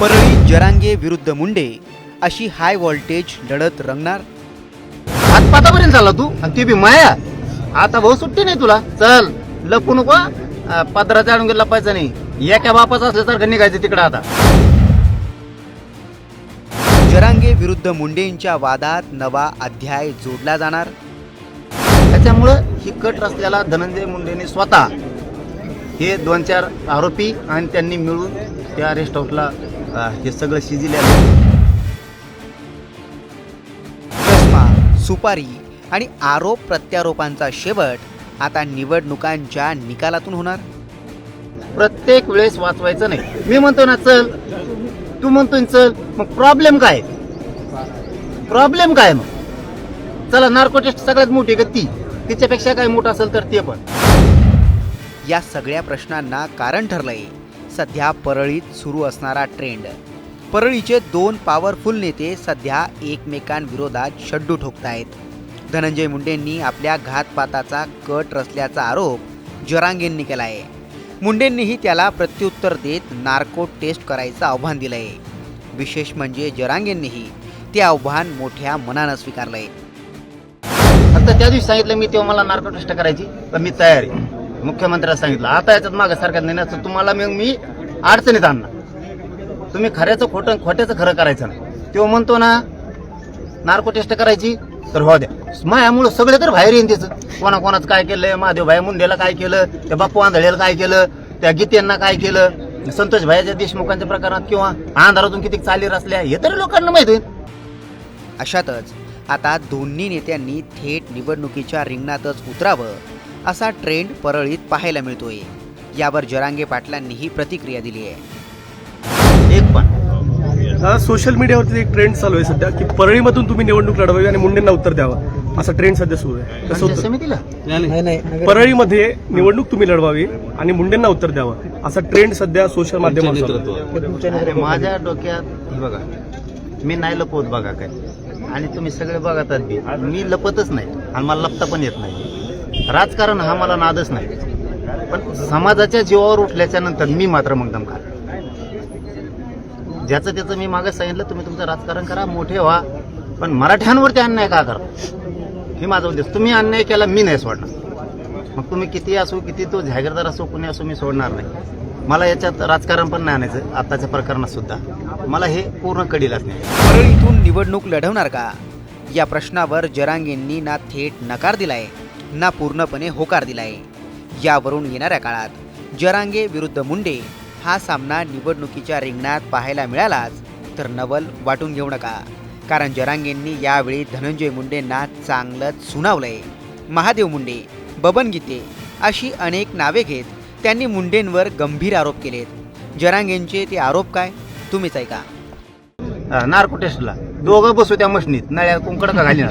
परळी जरांगे विरुद्ध मुंडे अशी high voltage लढत रंगणार. हातपातापर्यंत चालला तू? आणि ते बी माया. आता भाऊ सुट्टी नाही तुला? चल लपू नको अं, पदराच्या आणून गेला पाहिजे नाही. एका बापाचं असल्यासारखं निघायचं तिकडं आता. जरांगे विरुद्ध मुंडेंच्या वादात नवा अध्याय जोडला जाणार. त्याच्यामुळं ही कट रचल्याला धनंजय मुंडेने स्वतः हे दोन चार आरोपी आणि त्यांनी मिळून त्या रेस्ट हाऊसला हे सगळं शिजिले सुपारी आणि आरोप प्रत्यारोपांचा शेवट आता निवडणुकांच्या निकालातून होणार. प्रत्येक वेळेस वाचवायचं नाही. मी म्हणतो ना चल. तू म्हणतोय ना चल. मग प्रॉब्लेम काय? प्रॉब्लेम काय मग? चला नार्को टेस्ट सगळ्यात मोठी का ती? तिच्यापेक्षा काय मोठं असेल तर ते पण. या सगळ्या प्रश्नांना कारण ठरलंय. सध्या परळीत सुरू असणारा ट्रेंड परळीचे दोन पॉवरफुल नेते सध्या एकमेकांविरोधात शड्डू ठोकतायत. धनंजय मुंडेंनी आपल्या घातपाताचा कट रचल्याचा आरोप जरांगेंनी केला आहे मुंडेंनीही त्याला प्रत्युत्तर देत नार्को टेस्ट करायचं आव्हान दिलं आहे विशेष म्हणजे जरांगेंनीही ते आव्हान मोठ्या मनानं स्वीकारलंय. फक्त त्या दिवशी सांगितलं मी तेव्हा मला नार्को टेस्ट करायची तर मी तयार आहे. मुख्यमंत्र्याला सांगितलं. आता याच्यात मागे नेण्याचं तुम्हाला मग मी अडचणीत आणणार. तुम्ही खऱ्याचं खोटं खोट्याचं खरं करायचं ना तो म्हणतो ना नार्को टेस्ट करायची तर हो द्या. मायामुळं सगळे तर बाहेर येईन त्याचं कोणा कोणाचं काय केलंय महादेव भाई मुंडेला काय केलं त्या बाप्पू आंधळेला काय केलं त्या गीतेंना काय केलं संतोष भाईच्या देशमुखांच्या प्रकारात किंवा अंधारातून किती चाली रचल्या हे तरी लोकांना माहीत होईल अशातच आता दोन्ही नेत्यांनी थेट निवडणुकीच्या रिंगणातच उतरावं. असा ट्रेंड परळीत पाहायला मिळतोय. यावर जरांगे पाटलांनीही प्रतिक्रिया दिली आहे. एक पण. हा सोशल मीडियावरती एक ट्रेंड चालू आहे सध्या की परळीमधून तुम्ही निवडणूक लढवावी आणि मुंडेंना उत्तर द्यावं. असा ट्रेंड सध्या सुरू आहे. कसं होतं? परळीमध्ये निवडणूक तुम्ही लढवावी आणि मुंडेंना उत्तर द्यावं. असा ट्रेंड सध्या सोशल माध्यमावर चालू आहे. अरे माझ्या डोक्यात हे बघा मी नाही लपवत बघा काय. आणि तुम्ही सगळे बघतात मी लपतच नाही. आणि मला लपता पण येत नाही. राजकारण हा मला नादच नाही. पण समाजाच्या जीवावर उठल्याच्या नंतर मी मात्र मग दमकार ज्याचं त्याचं मी मागे सांगितलं तुम्ही तुमचं राजकारण करा मोठे व्हा. पण मराठ्यांवरती अन्याय का करा? हे माझा उद्देश. तुम्ही अन्याय केला मी नाही सोडणार. मग तुम्ही किती असो किती तो जागीरदार असो कुणी असो मी सोडणार नाही. मला याच्यात राजकारण पण नाही आणायचं आताच्या प्रकरणात सुद्धा. मला हे पूर्ण कडीलाच नाही. इथून निवडणूक लढवणार का? या प्रश्नावर जरांगेंनी ना थेट नकार दिलाय. ना पूर्णपणे होकार दिलाय. यावरून येणाऱ्या काळात जरांगे विरुद्ध मुंडे हा सामना निवडणुकीच्या रिंगणात पाहायला मिळालाच तर नवल वाटून घेऊ नका. कारण जरांगेंनी यावेळी धनंजय मुंडेंना चांगलंच सुनावलंय. महादेव मुंडे बबन गीते अशी अनेक नावे घेत त्यांनी मुंडेंवर गंभीर आरोप केलेत. जरांगेंचे ते आरोप काय? तुम्हीच ऐका. नार्को टेस्टला दोघं बसू त्या मशनीत नळ्या कुंकड का घाली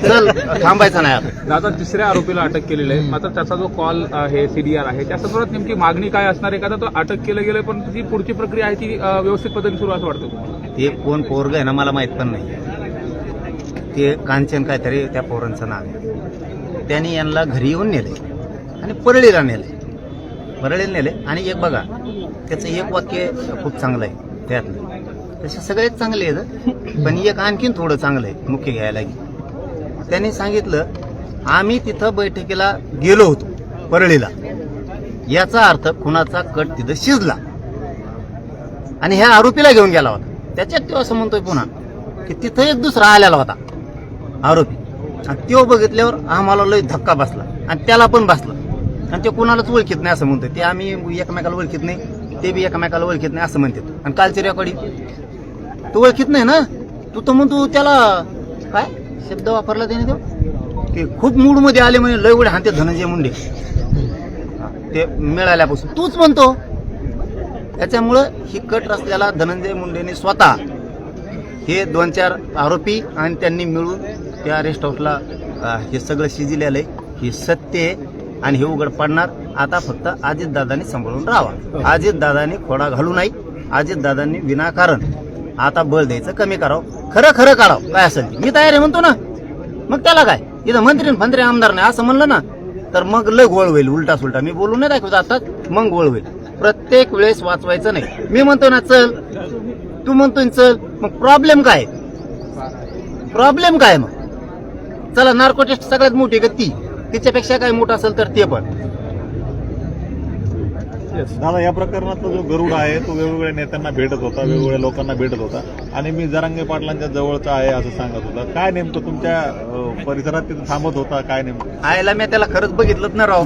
चल थांबायचं नाही आता. आता तिसऱ्या आरोपीला अटक केलेलं आहे. मात्र त्याचा जो कॉल आहे सीडीआर आहे त्या संदर्भात नेमकी मागणी काय असणार आहे? का तो अटक केलं गेलं पण ती पुढची प्रक्रिया आहे ती व्यवस्थित पद्धतीने सुरू असं वाटतं? ते कोण पोरग आहे ना मला माहीत पण नाही. ते कांचन काहीतरी त्या पोरांचं नाव आहे. त्यांनी यांना घरी येऊन नेले आणि परळीला नेले परळीला नेले आणि एक बघा त्याचं एक वाक्य खूप चांगलं आहे त्यातलं. तसे सगळेच चांगले आहेत. पण एक आणखीन थोडं चांगलं आहे मुख्य घ्यायला की त्यांनी सांगितलं आम्ही तिथं बैठकीला गेलो होतो परळीला. याचा अर्थ खुनाचा कट तिथं शिजला. आणि ह्या आरोपीला घेऊन गेला होता. त्याच्यात तो असं म्हणतोय पुन्हा की तिथं एक दुसरा आलेला होता आरोपी. आणि तो बघितल्यावर आम्हाला लय धक्का बसला. आणि त्याला पण बसला. आणि ते कुणालाच ओळखीत नाही असं म्हणतोय. ते आम्ही एकमेकाला ओळखीत नाही ते बी एकमेकाला ओळखीत नाही असं म्हणतात. आणि कालची रेकॉर्डिंग तू ओळखीत नाही ना? तू तर म्हणतो त्याला काय? शब्द वापरला त्याने तो? ते खूप मूडमध्ये आले म्हणे लय उडे हाते धनंजय मुंडे. ते मिळाल्यापासून. तूच म्हणतो. त्याच्यामुळं ही कट रचल्याला धनंजय मुंडेने स्वतः हे दोन चार आरोपी आणि त्यांनी मिळून त्या रेस्ट हाऊसला हे सगळं शिजिलेलं आहे. हे सत्य आहे आणि हे उघड पडणार. आता फक्त अजितदादांनी सांभाळून राहावा. अजितदादांनी खोडा घालू नाही अजितदादांनी विनाकारण आता बळ द्यायचं कमी करावं. खरं खरं काढावं. काय असेल ते. मी तयार आहे म्हणतो ना. मग त्याला काय? इथं मंत्री मंत्री फंत्री आमदार नाही असं म्हणलं ना. तर मग लग गोळ होईल उलटा सुलटा मी बोलू नाही दाखवतो आता. मग गोळ होईल. प्रत्येक वेळेस वाचवायचं नाही. मी म्हणतो ना चल. तू म्हणतोय चल. मग प्रॉब्लेम काय? प्रॉब्लेम काय मग? चला नार्को टेस्ट सगळ्यात मोठी का ती? तिच्यापेक्षा काय मोठं असेल तर ते पण. दादा या प्रकरणातला जो गरुड आहे तो वेगवेगळ्या नेत्यांना भेटत होता वेगवेगळ्या लोकांना भेटत होता. आणि मी जरांगे पाटलांच्या जवळचा आहे असं सांगत होता. काय नेमकं तुमच्या परिसरात तिथं थांबत होता? काय नेमकं? आयला मी त्याला खरंच बघितलंच ना राव.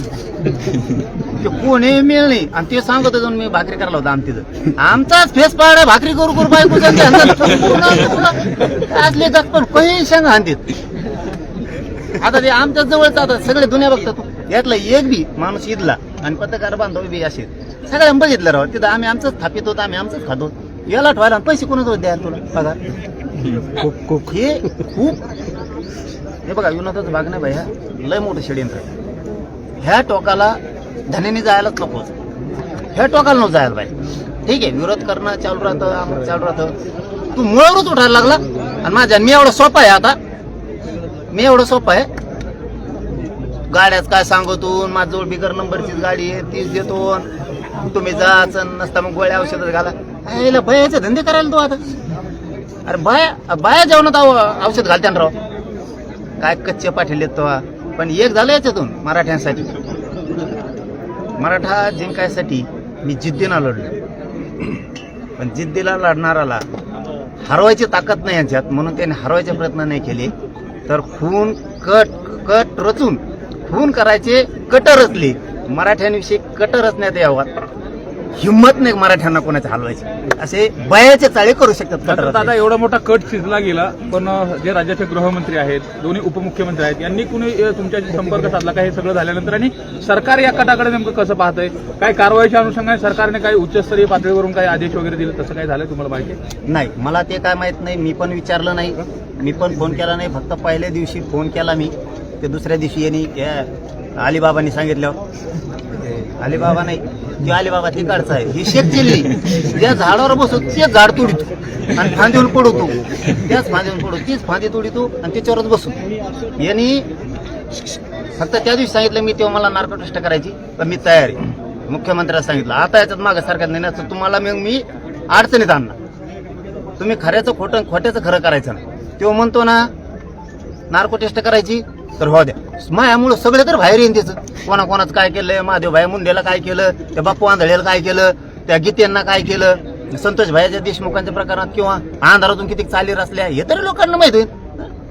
ते कोणी मिळ नाही. आणि ते सांगत होतो मी भाकरी करायला होता आमटीचं आमचाच फेस पाड भाकरी करू करू बायको असले जात पण काही सांग हांतीत आता ते आमच्या जवळच आता सगळे दुनिया बघतात. यातला एक बी माणूस इदला आणि पत्रकार बांधव बी असे. सगळ्या बघितलं राव. तिथं आम्ही आमचंच थापित होतो आम्ही आमचंच खातो याला ठेवायला पैसे कोणाच द्यायला तुला? पगार खूप खूप. हे खूप. हे बघा विनोदाचं भाग नाही भैया लय मोठं षडयंत्र. ह्या टोकाला धनेने जायलाच नको. ह्या टोकाला नको जायला पाहिजे ठीक आहे विरोध करणं चालू राहतं चालू राहतं. तू मुळावरच उठायला लागला. आणि माझ्या मी एवढा सोपा आहे आता. मी एवढं सोपं आहे. गाड्याच काय सांगतो माझ्याजवळ बिगर नंबरचीच गाडी आहे तीच देतो तुम्ही जाच नसता मग गोळ्या औषधच घाला. याला बयाचे धंदे करायला तू आता. अरे बाया बाया जेवणात औषध घालत्यान राव. काय कच्चे पाठील तो पण एक झालं याच्यातून मराठ्यांसाठी. मराठा जिंकायसाठी मी जिद्दीनं लढलो. पण जिद्दीला लढणाराला हरवायची ताकद नाही यांच्यात. म्हणून त्यांनी हरवायचे प्रयत्न नाही केले. तर खून कट कट रचून खून करायचे कट रचले. मराठ्यांविषयी कट रचण्यात यावं. हिंमत नाही मराठ्यांना कोणाच्या हलवायची. असे बयाचे चाळे करू शकतात दादा. एवढा मोठा कट शिजला गेला पण जे राज्याचे गृहमंत्री आहेत दोन्ही उपमुख्यमंत्री आहेत यांनी कुणी तुमच्याशी संपर्क साधला का हे सगळं झाल्यानंतर? आणि सरकार या कटाकडे नेमकं कसं पाहतंय? काय कारवाईच्या अनुषंगाने सरकारने काही उच्चस्तरीय पातळीवरून काही आदेश वगैरे दिले? तसं काय झालं तुम्हाला माहिती आहे? नाही मला ते काय माहीत नाही. मी पण विचारलं नाही. मी पण फोन केला नाही. फक्त पहिल्या दिवशी फोन केला मी. ते दुसऱ्या दिवशी यांनी त्या अलिबाबांनी सांगितलं. अलिबाबा नाही ते अलिबाबा तिकडचा आहे. ही शेत चिल्ली. ज्या झाडावर बसतो ते झाड तोडितो. आणि फांदीवर पडवतो त्याच फांदीवर पडू तीच फांदी तोडितो आणि त्याच्यावरच बसू यांनी फक्त त्या दिवशी सांगितलं मी तेव्हा मला नार्को टेस्ट करायची तर मी तयार आहे. मुख्यमंत्र्याला सांगितलं आता याच्यात मागं सारख्यात नाही तर तुम्हाला मग मी अडचणीत आणणार. तुम्ही खऱ्याचं खोटं खोट्याचं खरं करायचं ना तो म्हणतो ना नार्को टेस्ट करायची तर हो द्या. मायामुळं सगळे तर बाहेर येईन त्याचं कोणा कोणाचं काय केलंय महादेव भाई मुंडेला काय केलं त्या बाप्पू आंधळेला काय केलं त्या गीतेंना काय केलं संतोष भाईच्या देशमुखांच्या प्रकारात किंवा अंधारातून किती चाली रचल्या हे तरी लोकांना माहीत होईल.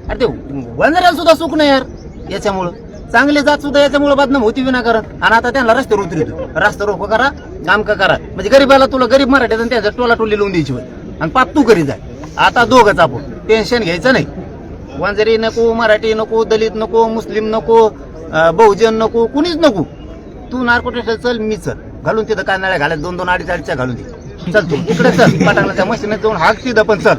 अरे ते वंजऱ्याला सुद्धा सुख नाही यार याच्यामुळं. चांगले जात सुद्धा याच्यामुळे बदनाम होती विनाकारण. आणि आता त्यांना रस्त्यावर उतरतो रस्ता रोको करा काम का करा. म्हणजे गरीबाला तुला गरीब मराठ्यात आणि त्याच्या टोला टोली लावून द्यायची आणि पाप तू करी जाय आता दोघंच आपण टेन्शन घ्यायचं नाही. वांजरी नको मराठी नको दलित नको मुस्लिम नको बहुजन नको कुणीच नको. तू नार्को टेस्ट चल मी चल. घालून तिथं कांदळ्या घालत दोन दोन अडीच अडीच्या घालून दे. चल तू इकडे चल. पाटांना त्या मशीन जाऊन हाक तिथं पण चल.